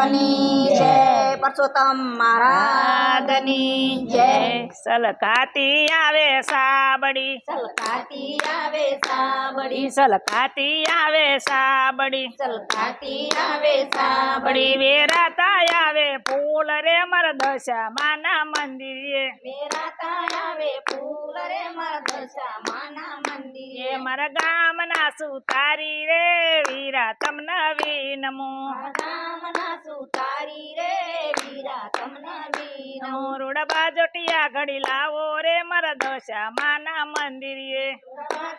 માતની જય. પરસોત્તમ મહારાજની જય. સલકાતી આવે સાબડી સલકાતી આવે સાબડી સલકાતી આવે સાબડી સલકાતી આવે સાબડી બડી વેરાતા આવે ફૂલ રે મર દશા માના મંદિરે. વેરાતા આવે ફૂલ રે મર દશા માના મારા ગામના સુતારી રે વીરા તમને વિનમો ગામના સુતારી રે વીરા તમને વીરો રોડ બાજોટિયા ઘડી લાવો રે મારા દશા માના મંદિરે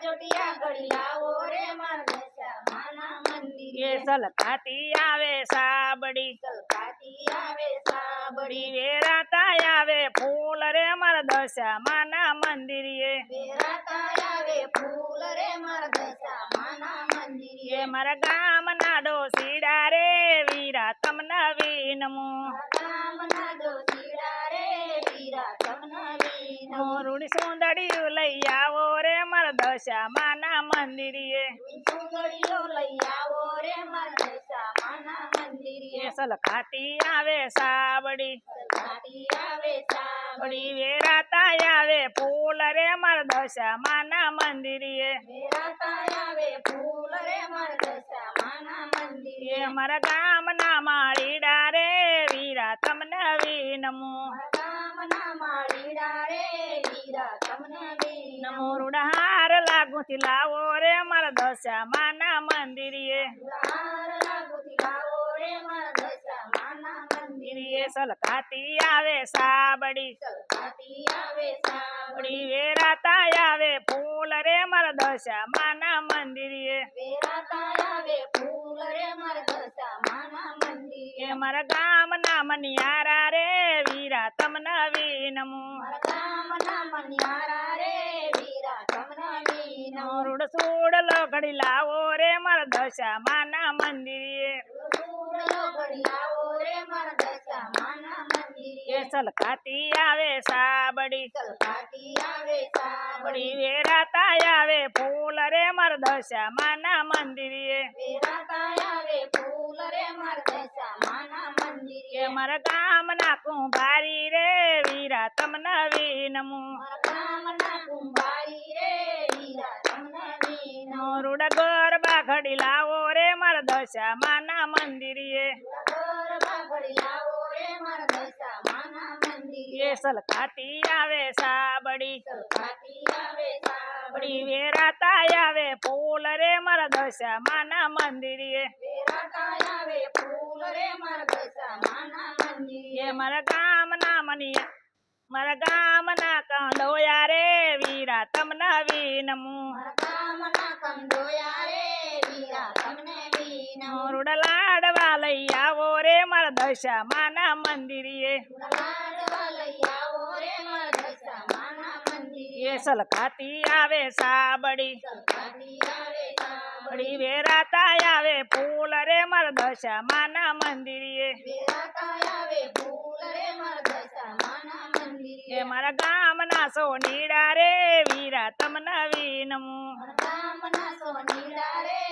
ચોટિયા ઘડી લાવો રે મારા દશા માના એ મંદિરે સલકાતી આવે સાબડી સલકાતી આવે સાબડી બડી વેરાતા આવે ફૂલ રે મારા દશા માના મંદિરે વેરાતા આવે ફૂલ રે મારા દશા મંદિરે. એ મારા ગામના ડોસીડા રે વીરા તમને વિનમો ગામના ડોસીડા રે વીરા તમને વીરો મોરુડી સુંદડી લઈ આવો રે મારા દશા માના મંદિરે. લઈ આવો રે મારા મંદિરે સલખાતી આવે સાબડી સલકાતી આવે સાબડી બડી વેરાતા આવે ફૂલ રે મારા દશા માના મંદિરે વેરાતા આવે ફૂલ રે મારા દશા માના મંદિરે એ મારા ગામના માળીડા રે વીરા તમને વિનમો ગામના માળીડા રે વીરા તમને વીરો મોરુડા હાર લાગુથી લાવો રે મારા દશા માના મંદિરે સલખાતી આવે સાબડી. સલકાતી આવે સાબડી. બડી વેરાતા આવે ફૂલ રે મર દશા માના મંદિરે. વેરાતા આવે ફૂલ રે મારા દશા માના મંદિરે મારા ગામના મનિયારા રે વીરા તમને વિનમો. ગામ ના મનિયારા રે વીરા રોડ સોડલો ઘડી લાવો રે મર દશા માના મંદિરે ફૂલો ઘડી લાવો રે મારા મંદિરે એ સલખાતી આવે સાબડી સલકાતી આવે સાબડી બડી વેરાતા આવે ફૂલ રે મારા દશા માના મંદિરે વેરાતા આવે ફૂલ રે મારા દશા માના એ મંદિરે મારા ગામના કુંભારી રે વીરા તમને વિનમો મારા ગામના કુંભારી રે વીરા તમને વીનો રોડ ગરબા ઘડી લાવો રે મારા દશા માના મંદિરે ગરબા ઘડી લાવો રે મારા દશા માના મંદિરે એ સલકાતી આવે સાબડી. સાબડી. બડી વેરાતા આવે ફૂલ રે મારા દશા માના મંદિરે મારા ગામ ના મનિયા મારા ગામ ના ગામના રે વીરા તમને વિનમુ. મારા ગામના કંડોયા રે વીરા તમને વિનમુ. રોડ લાડવા લઈ આવો રે મારા દશા માના મંદિરે એ સલકાતી આવે સાબડી. બડી વેરાતા આવે ફૂલ રે મારા દશા માના મંદિરે એ મારા ગામના સોનીડા રે વીરા તમ નવીનમ મારા ગામના સોનીડા રે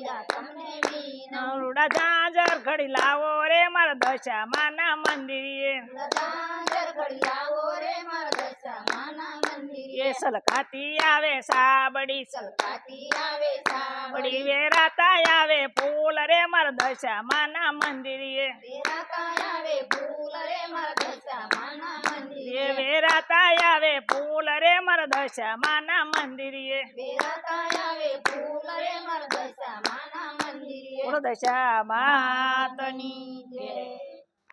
વીરા તમને વીનો રૂડા ઝાંઝર ઘડી લાવો રે મારા દશા માના મંદિરે લગાંજર ઘડી લાવો રે મારા દશા માના મંદિરે એ સલખાતી આવે સાબડી સલકાતી આવે સાબડી બડી વેરાતા આવે ફૂલ રે મારા દશા માના મંદિરે વેરાતા આવે ફૂલ રે મારા દશા માના એ મંદિરે વેરાતા આવે ફૂલ રે મારા દશા માના મંદિરે મારા દશા માના દશા માતની જય.